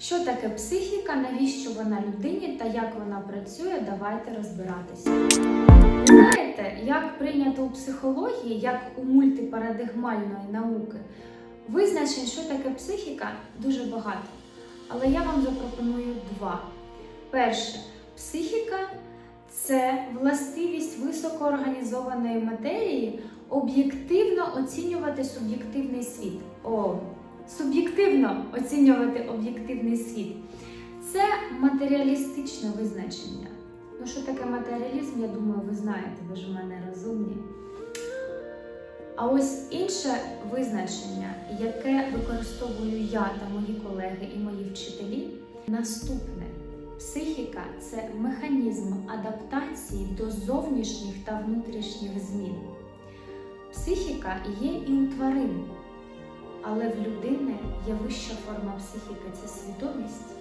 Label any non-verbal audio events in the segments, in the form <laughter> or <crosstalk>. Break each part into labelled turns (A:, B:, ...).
A: Що таке психіка, навіщо вона людині та як вона працює, давайте розбиратися. Знаєте, як прийнято у психології, як у мультипарадигмальної науки, визначень, що таке психіка, дуже багато. Але я вам запропоную два. Перше, психіка це властивість високоорганізованої матерії об'єктивно оцінювати суб'єктивний світ. О, суб'єктивно оцінювати об'єктивний світ. Це матеріалістичне визначення. Ну, що таке матеріалізм, я думаю, ви знаєте, ви ж у мене розумні. А ось інше визначення, яке використовую я та мої колеги і мої вчителі, наступне. Психіка це механізм адаптації до зовнішніх та внутрішніх змін. Психіка є і у тварин, але в людини є вища форма психіки це свідомість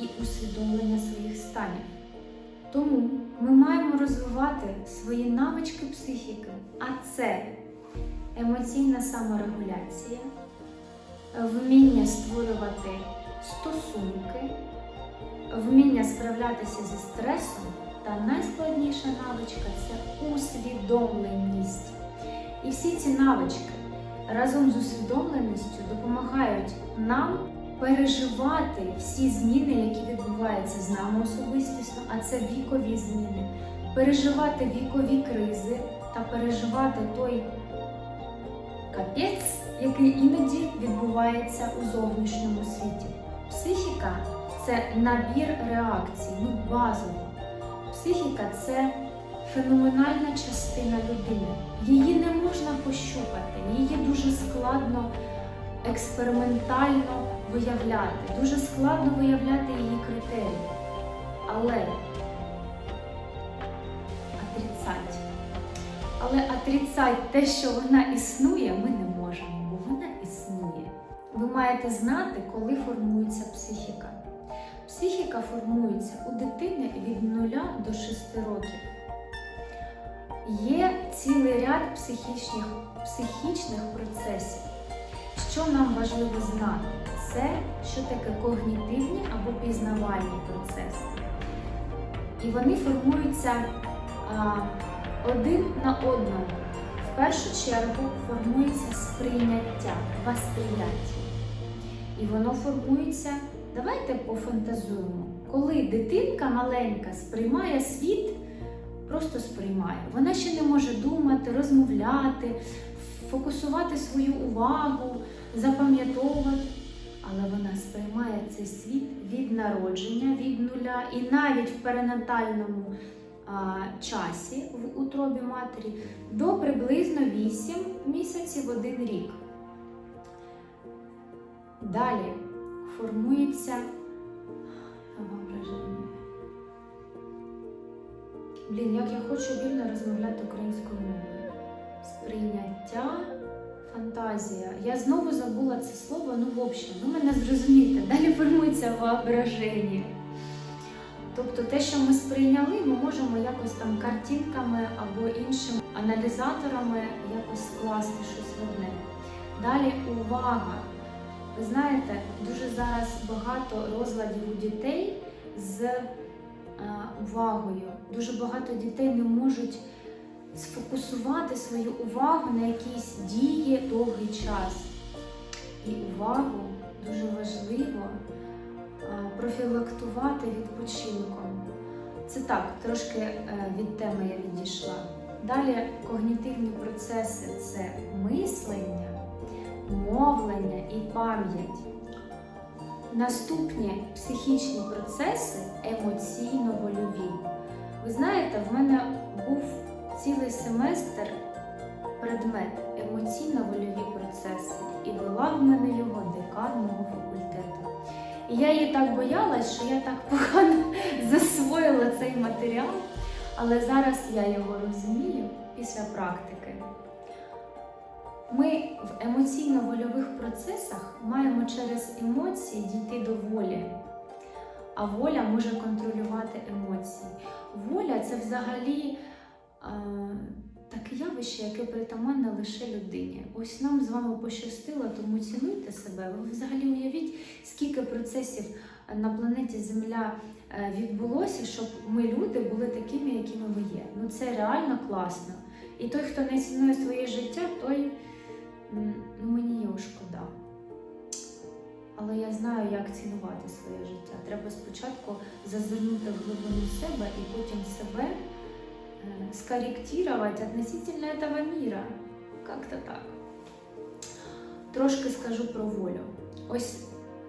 A: і усвідомлення своїх станів. Тому ми маємо розвивати свої навички психіки, а це емоційна саморегуляція, вміння створювати стосунки, вміння справлятися зі стресом, та найскладніша навичка це усвідомленість. І всі ці навички разом з усвідомленістю допомагають нам переживати всі зміни, які відбуваються з нами особистісно, а це вікові зміни, переживати вікові кризи та переживати той капець, який іноді відбувається у зовнішньому світі. Психіка це набір реакцій, ну базово. Психіка це феноменальна частина людини. Її не можна пощупати, її дуже складно експериментально виявляти, дуже складно виявляти її критерії. Але отрицать. Але отрицать те, що вона існує, ми не можемо, бо вона існує. Ви маєте знати, коли формується психіка. Психіка формується у дитини від 0 до 6 років. Є цілий ряд психічних, психічних процесів. Що нам важливо знати? Це що таке когнітивні або пізнавальні процеси. І вони формуються а, один на одному. В першу чергу формується сприйняття, восприяття. І воно формується, давайте пофантазуємо, коли дитинка маленька сприймає світ, просто сприймає. Вона ще не може думати, розмовляти, фокусувати свою увагу, запам'ятовувати. Але вона сприймає цей світ від народження, від нуля, і навіть в перинатальному а, часі в утробі матері до приблизно 8 місяців один рік. Далі формується воображення. Блін, як я хочу вільно розмовляти українською мовою. Сприйняття, фантазія. Я знову забула це слово, ну в общем, ви мене зрозумієте. Далі формується воображення. Тобто те, що ми сприйняли, ми можемо якось там картинками або іншими аналізаторами якось скласти щось одне. Далі увага. Ви знаєте, дуже зараз багато розладів у дітей з увагою. Дуже багато дітей не можуть сфокусувати свою увагу на якійсь дії довгий час. І увагу дуже важливо е, профілактувати відпочинком. Це так, трошки е, від теми я відійшла. Далі когнітивні процеси це мислення, мовлення і пам'ять. Наступні психічні процеси емоційно-вольові. Ви знаєте, в мене був цілий семестр предмет емоційно-вольові процеси, і вела в мене його декан мого факультету. І я її так боялась, що я так погано <laughs> засвоїла цей матеріал, але зараз я його розумію після практики. Ми в емоційно-вольових процесах маємо через емоції дійти до волі, а воля може контролювати емоції. Воля це взагалі е, таке явище, яке притаманне лише людині. Ось нам з вами пощастило, тому цінуйте себе. Ви взагалі уявіть, скільки процесів на планеті Земля е, відбулося, щоб ми, люди, були такими, якими ви є. Ну це реально класно. І той, хто не цінує своє життя, той ну, мені його шкода. Але я знаю, як цінувати своє життя. Треба спочатку зазирнути в глибину себе і потім себе э, скорректировать относительно этого мира. Как-то так. Трошки скажу про волю. Ось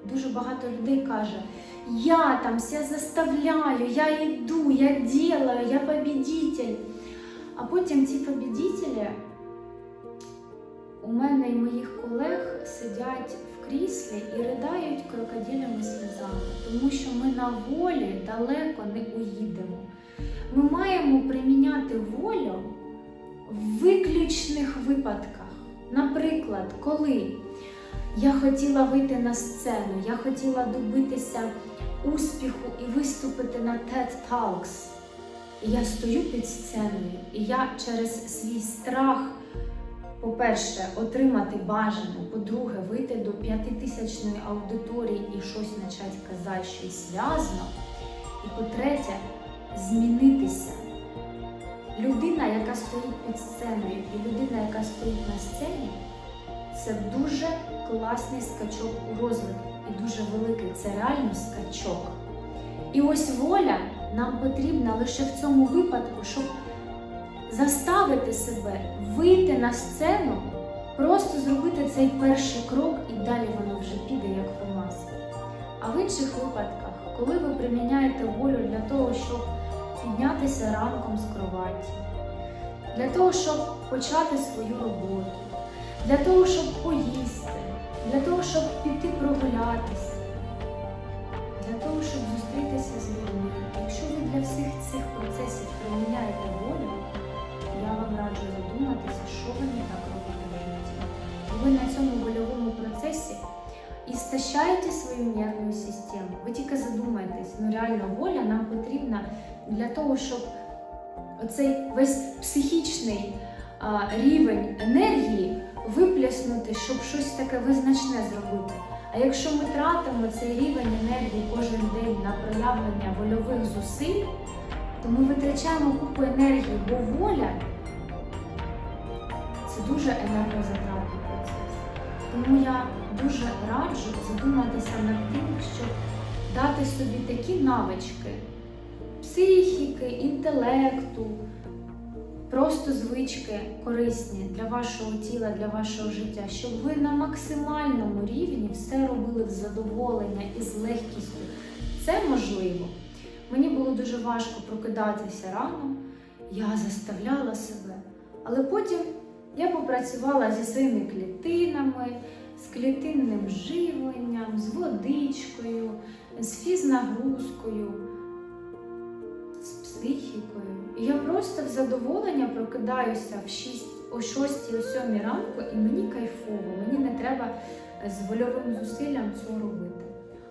A: дуже багато людей каже: я там все заставляю, я йду, я делаю, я победитель. А потім ці победителі у мене і моїх колег сидять в кріслі і riдають крокодилями сльозами, тому що ми на волі далеко не уїдемо. Ми маємо приміняти волю в виключних випадках. Наприклад, коли я хотіла вийти на сцену, я хотіла добитися успіху і виступити на TED Talks. І я стою під сценою, і я через свій страх, по-перше, отримати бажане, по-друге, вийти до п'ятитисячної аудиторії і щось почати казати, щось зв'язано. І по-третє, змінитися. Людина, яка стоїть під сценою, і людина, яка стоїть на сцені, це дуже класний скачок у розвитку і дуже великий. Це реально скачок. І ось воля нам потрібна лише в цьому випадку, щоб заставити себе вийти на сцену, просто зробити цей перший крок, і далі воно вже піде як по маслу. А в інших випадках, коли ви приміняєте волю для того, щоб піднятися ранком з кроваті, для того, щоб почати свою роботу, для того, щоб поїсти, для того, щоб піти прогулятися, для того, щоб зустрітися з людьми. Якщо ви для всіх цих процесів приміняєте волю, я вам раджу задуматися, що ви не так робите в житті. Ви на цьому вольовому процесі істощаєте свою нервну систему. Ви тільки задумайтесь, ну реально воля нам потрібна для того, щоб оцей весь психічний а, рівень енергії виплеснути, щоб щось таке визначне зробити. А якщо ми тратимо цей рівень енергії кожен день на проявлення вольових зусиль, то ми витрачаємо купу енергії, бо воля це дуже енергозатратний процес. Тому я дуже раджу задуматися над тим, щоб дати собі такі навички психіки, інтелекту, просто звички корисні для вашого тіла, для вашого життя, щоб ви на максимальному рівні все робили в задоволення і з легкістю. Це можливо. Мені було дуже важко прокидатися рано, я заставляла себе, але потім я попрацювала зі своїми клітинами, з клітинним живленням, з водичкою, з фізнагрузкою, з психікою. І я просто в задоволення прокидаюся в 6, о 6 о 7 ранку, і мені кайфово, мені не треба з вольовим зусиллям цього робити.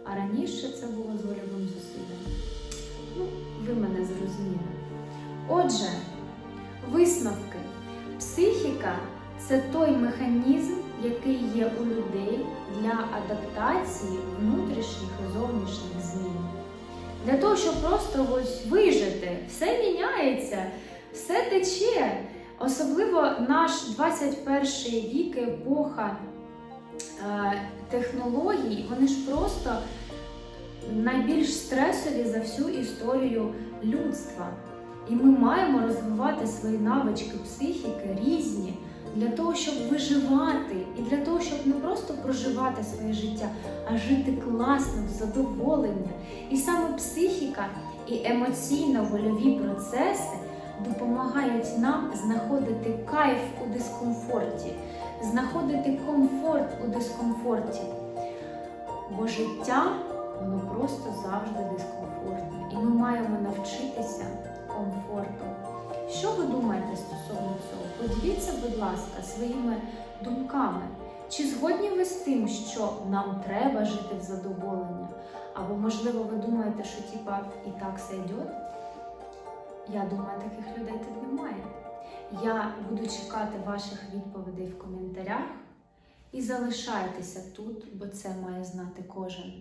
A: А раніше це було з вольовим зусиллям. Ну, ви мене зрозуміли. Отже, висновки. Психіка це той механізм, який є у людей для адаптації внутрішніх і зовнішніх змін. Для того, щоб просто ось вижити, все міняється, все тече. Особливо наш 21 вік, епоха е, технологій, вони ж просто найбільш стресові за всю історію людства. І ми маємо розвивати свої навички психіки різні для того, щоб виживати, і для того, щоб не просто проживати своє життя, а жити класно, в задоволення. І саме психіка і емоційно-вольові процеси допомагають нам знаходити кайф у дискомфорті, знаходити комфорт у дискомфорті. Бо життя воно просто завжди дискомфортне. І ми маємо навчитися комфорту. Що ви думаєте стосовно цього? Поділіться, будь ласка, своїми думками. Чи згодні ви з тим, що нам треба жити в задоволення? Або, можливо, ви думаєте, що типа і так все йде? Я думаю, таких людей тут немає. Я буду чекати ваших відповідей в коментарях і залишайтеся тут, бо це має знати кожен.